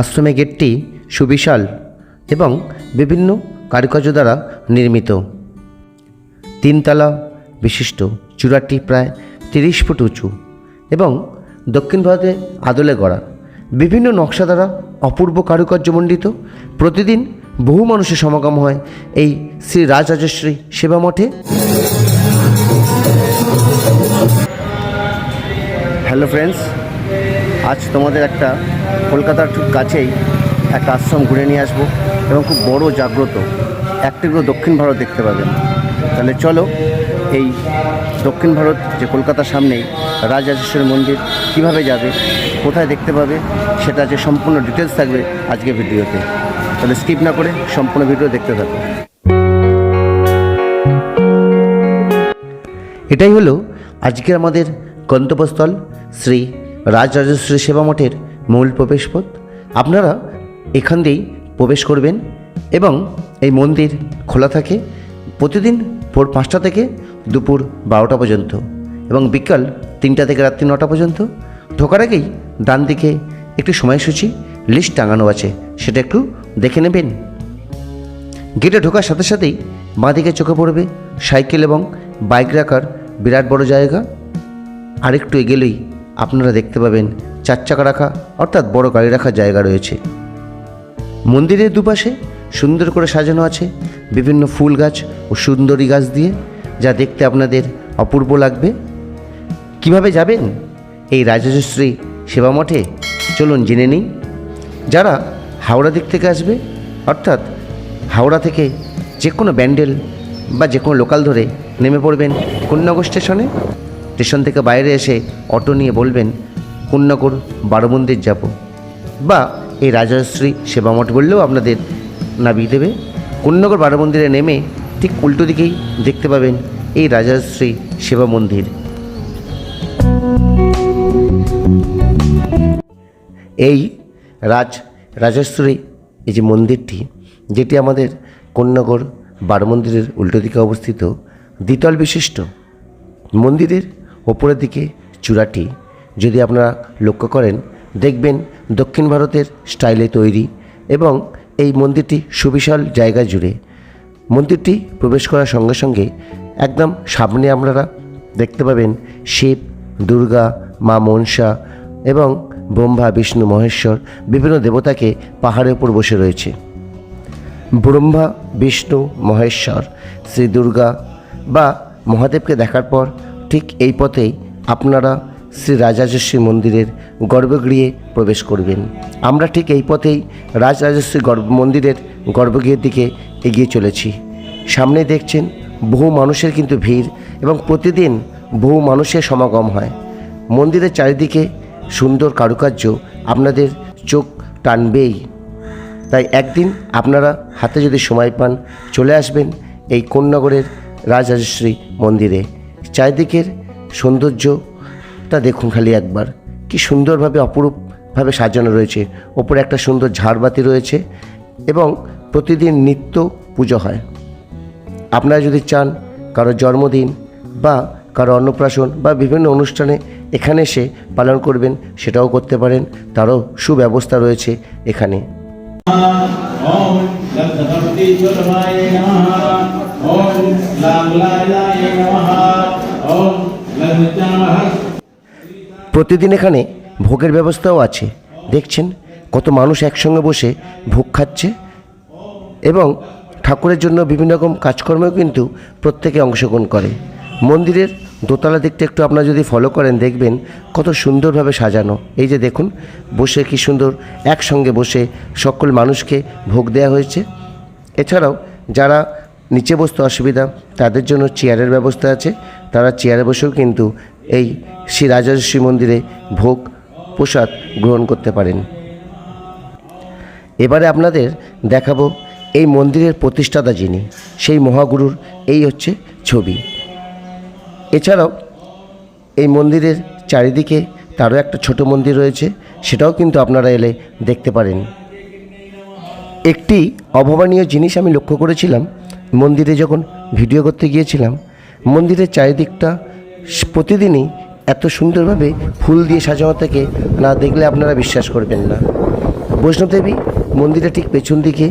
আশ্রমের গেটটি সুবিশাল এবং বিভিন্ন কারুকার্য দ্বারা নির্মিত। তিনতলা বিশিষ্ট চূড়াটি প্রায় তিরিশ ফুট উঁচু এবং দক্ষিণ ভারতে আদলে গড়া। বিভিন্ন নকশা দ্বারা অপূর্ব কারুকার্যমণ্ডিত প্রতিদিন বহু মানুষের সমাগম হয় এই শ্রী রাজরাজশ্রী সেবা মঠে। হ্যালো ফ্রেন্ডস আজ তোমাদের একটা কলকাতার খুব কাছেই একটা আশ্রম ঘুরে নিয়ে আসব এবং খুব বড় জাগ্রত একটিগুলো দক্ষিণ ভারত দেখতে পাবেন। তাহলে চলো এই দক্ষিণ ভারত যে কলকাতার সামনেই রাজরাজেশ্বরী মন্দির কীভাবে যাবে, কোথায় দেখতে পাবে, সেটা যে সম্পূর্ণ ডিটেলস থাকবে আজকে ভিডিওতে। তাহলে স্কিপ না করে সম্পূর্ণ ভিডিও দেখতে থাকো। এটাই হলো আজকের আমাদের গন্তব্যস্থল শ্রী রাজরাজেশ্বরী সেবা মঠের মূল প্রবেশপথ। আপনারা এখান দিয়েই প্রবেশ করবেন এবং এই মন্দির খোলা থাকে প্রতিদিন ভোর পাঁচটা থেকে দুপুর বারোটা পর্যন্ত এবং বিকাল তিনটা থেকে রাত্রি নটা পর্যন্ত। ঢোকার আগেই ডান দিকে একটি সময়সূচি লিস্ট টাঙানো আছে, সেটা একটু দেখে নেবেন। গেটে ঢোকার সাথে সাথেই বাঁদিকে চোখে পড়বে সাইকেল এবং বাইক রাখার বিরাট বড় জায়গা। আরেকটু এগেলেই আপনারা দেখতে পাবেন চার চাকা রাখা, অর্থাৎ বড় গাড়ি রাখার জায়গা রয়েছে। মন্দিরের দুপাশে সুন্দর করে সাজানো আছে বিভিন্ন ফুল গাছ ও সুন্দরী গাছ দিয়ে, যা দেখতে আপনাদের অপূর্ব লাগবে। কীভাবে যাবেন? এই রাজশ্রী সেবা মঠে? চলুন জেনে নিই। যারা হাওড়া দিক থেকে আসবে, অর্থাৎ হাওড়া থেকে যে কোনো ব্যান্ডেল বা যে কোনো লোকাল ধরে নেমে পড়বেন কন্যাগর স্টেশনে স্টেশন থেকে বাইরে এসে অটো নিয়ে বলবেন কন্যাগর বারো মন্দির যাব। বা এই রাজশ্রী সেবা মঠ বললেও আপনাদের নামিয়ে দেবে। কন্যাগর বারো মন্দিরে নেমে ঠিক উল্টো দিকেই দেখতে পাবেন এই রাজশ্রী সেবা মন্দির। এই রাজ রাজেশ্বরী এই যে মন্দিরটি, যেটি আমাদের কন্যাগর বারো মন্দিরের উল্টো দিকে অবস্থিত দ্বিতল বিশিষ্ট মন্দিরের ওপরের দিকে চূড়াটি যদি আপনারা লক্ষ্য করেন, দেখবেন দক্ষিণ ভারতের স্টাইলে তৈরি এবং এই মন্দিরটি সুবিশাল জায়গা জুড়ে। মন্দিরটি প্রবেশ করার সঙ্গে সঙ্গে একদম সামনে আপনারা দেখতে পাবেন শিব, দুর্গা, মা মনসা এবং ব্রহ্মা, বিষ্ণু, মহেশ্বর বিভিন্ন দেবতাকে পাহাড়ের উপর বসে রয়েছে। ব্রহ্মা, বিষ্ণু, মহেশ্বর, শ্রী দুর্গা বা মহাদেবকে দেখার পর ঠিক এই পথেই আপনারা শ্রী রাজরাজেশ্বরী মন্দিরের গর্ভগৃহে প্রবেশ করবেন। আমরা ঠিক এই পথেই রাজরাজেশ্বরী গর্ভ মন্দিরের গর্ভগৃহের দিকে এগিয়ে চলেছি। সামনে দেখছেন বহু মানুষের কিন্তু ভিড় এবং প্রতিদিন বহু মানুষের সমাগম হয়। মন্দিরের চারিদিকে সুন্দর কারুকার্য আপনাদের চোখ টানবেই। তাই একদিন আপনারা হাতে যদি সময় পান, চলে আসবেন এই কোন্নগরের রাজরাজেশ্বরী মন্দিরে। চারিদিকের সৌন্দর্যটা দেখুন খালি একবার। কি সুন্দরভাবে অপরূপভাবে সাজানো রয়েছে। ওপরে একটা সুন্দর ঝাড়বাতি রয়েছে এবং প্রতিদিন নিত্য পুজো হয়। আপনারা যদি চান কারও জন্মদিন বা কারও অন্নপ্রাশন বা বিভিন্ন অনুষ্ঠানে এখানে এসে পালন করবেন, সেটাও করতে পারেন। তারও সুব্যবস্থা রয়েছে এখানে। প্রতিদিন এখানে ভোগের ব্যবস্থাও আছে। দেখছেন কত মানুষ একসঙ্গে বসে ভোগ খাচ্ছে এবং ঠাকুরের জন্য বিভিন্ন রকম কাজকর্মেও কিন্তু প্রত্যেকে অংশগ্রহণ করে। মন্দিরের দোতলা দিকটা একটু আপনারা যদি ফলো করেন, দেখবেন কত সুন্দরভাবে সাজানো। এই যে দেখুন, বসে কি সুন্দর একসঙ্গে বসে সকল মানুষকে ভোগ দেওয়া হয়েছে। এছাড়াও যারা নিচে বসতে অসুবিধা, তাদের জন্য চেয়ারের ব্যবস্থা আছে। তারা চেয়ারে বসেও কিন্তু এই শ্রী রাজশ্রী মন্দিরে ভোগ, প্রসাদ গ্রহণ করতে পারেন। এবারে আপনাদের দেখাবো এই মন্দিরের প্রতিষ্ঠাতা যিনি, সেই মহাগুরুর এই হচ্ছে ছবি। এছাড়াও এই মন্দিরের চারিদিকে তারও একটা ছোট মন্দির রয়েছে, সেটাও কিন্তু আপনারা এলে দেখতে পারেন। একটি অভাবনীয় জিনিস আমি লক্ষ্য করেছিলাম, মন্দিরে যখন ভিডিও করতে গিয়েছিলাম, মন্দিরের চারিদিকটা প্রতিদিনই এত সুন্দরভাবে ফুল দিয়ে সাজানো থাকে, না দেখলে আপনারা বিশ্বাস করবেন না। বৈষ্ণবদেবী মন্দিরের ঠিক পেছন দিকে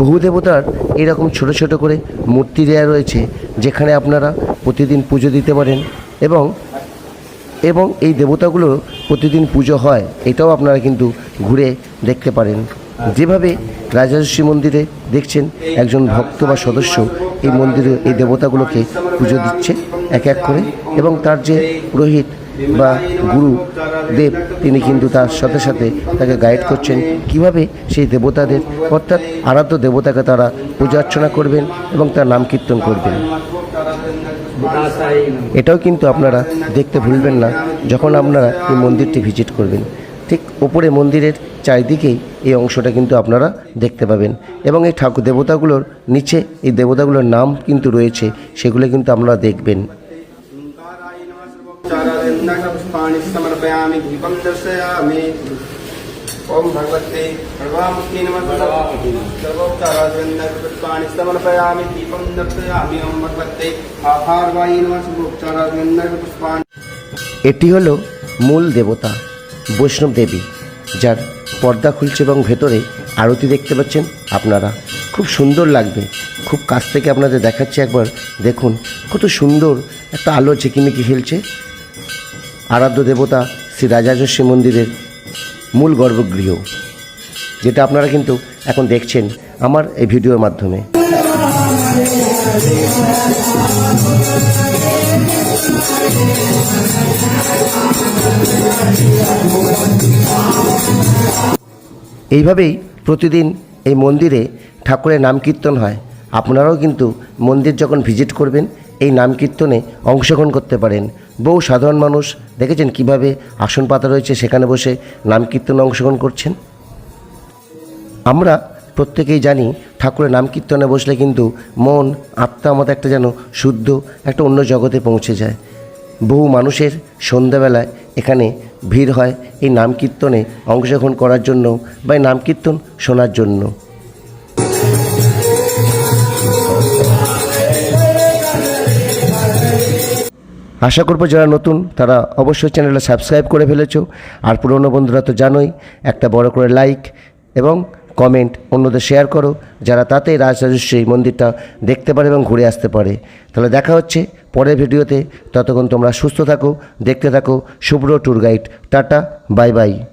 বহু দেবতার এরকম ছোট ছোট করে মূর্তি দেওয়া রয়েছে, যেখানে আপনারা প্রতিদিন পুজো দিতে পারেন এবং এবং এই দেবতাগুলো প্রতিদিন পুজো হয়, এটাও আপনারা কিন্তু ঘুরে দেখতে পারেন। যেভাবে রাজর্ষি মন্দিরে দেখছেন একজন ভক্ত বা সদস্য, এই মন্দিরে এই দেবতাগুলোকে পুজো দিচ্ছে এক এক করে এবং তার যে পুরোহিত বা গুরু দেব, তিনি কিন্তু তার সাথে সাথে তাকে গাইড করছেন কীভাবে সেই দেবতাদের, অর্থাৎ আরাধ্য দেবতাকে তারা পূজা অর্চনা করবেন এবং তার নাম কীর্তন করবেন। এটাও কিন্তু আপনারা দেখতে ভুলবেন না যখন আপনারা এই মন্দিরটি ভিজিট করবেন। ওপরে মন্দিরের চারিদিকেই এই অংশটা কিন্তু আপনারা দেখতে পাবেন এবং এই ঠাকুর দেবতাগুলোর নিচে এই দেবতাগুলোর নাম কিন্তু রয়েছে সেগুলো কিন্তু আপনারা দেখবেন पुष्पाणि समर्पयामि दीपं दर्शयामि ॐ भगवते सर्वामुखी नमः सर्वोपचारादिपुष्पाणि समर्पयामि दीपं दर्शयामि ॐ भगवते आहारवायि नमः सर्वोपचारादिपुष्पाणि এটি হলো মূল দেবতা বৈষ্ণব দেবী যার পর্দা খুলছে এবং ভেতরে আরতি দেখতে পাচ্ছেন আপনারা। খুব সুন্দর লাগবে। খুব কাছ থেকে আপনাদের দেখাচ্ছি একবার। দেখুন, কত সুন্দর একটা আলো ঝিকিমিকি খেলছে। আরাধ্য দেবতা শ্রী রাজাজস্বী মন্দিরের মূল গর্ভগৃহ, যেটা আপনারা কিন্তু এখন দেখছেন আমার এই ভিডিওর মাধ্যমে। এইভাবেই প্রতিদিন এই মন্দিরে ঠাকুরের নাম কীর্তন হয়। আপনারাও কিন্তু মন্দির যখন ভিজিট করবেন, এই নাম কীর্তনে অংশগ্রহণ করতে পারেন। বহু সাধারণ মানুষ দেখেছেন কীভাবে আসন পাতা রয়েছে, সেখানে বসে নাম কীর্তনে অংশগ্রহণ করছেন। আমরা প্রত্যেকেই জানি ঠাকুরের নাম কীর্তনে বসলে কিন্তু মন, আত্মা আমাদের একটা যেন শুদ্ধ একটা অন্য জগতে পৌঁছে যায়। বহু মানুষের সন্ধ্যাবেলায় এখানে ভিড় হয় এই নাম কীর্তনে অংশগ্রহণ করার জন্য বা এই নাম কীর্তন শোনার জন্য। আশা করব যারা নতুন, তারা অবশ্যই চ্যানেলটা সাবস্ক্রাইব করে ফেলেছ। আর পুরনো বন্ধুরা তো জানোই, একটা বড় করে লাইক এবং কমেন্ট, অন্যদের শেয়ার করো, যারা তাতে রাজরাজস্বী মন্দিরটা দেখতে পারে এবং ঘুরে আসতে পারে। তাহলে দেখা হচ্ছে পরের ভিডিওতে। ততক্ষণ তোমরা সুস্থ থাকো, দেখতে থাকো। Shubhra tour guide. Tata, bye bye.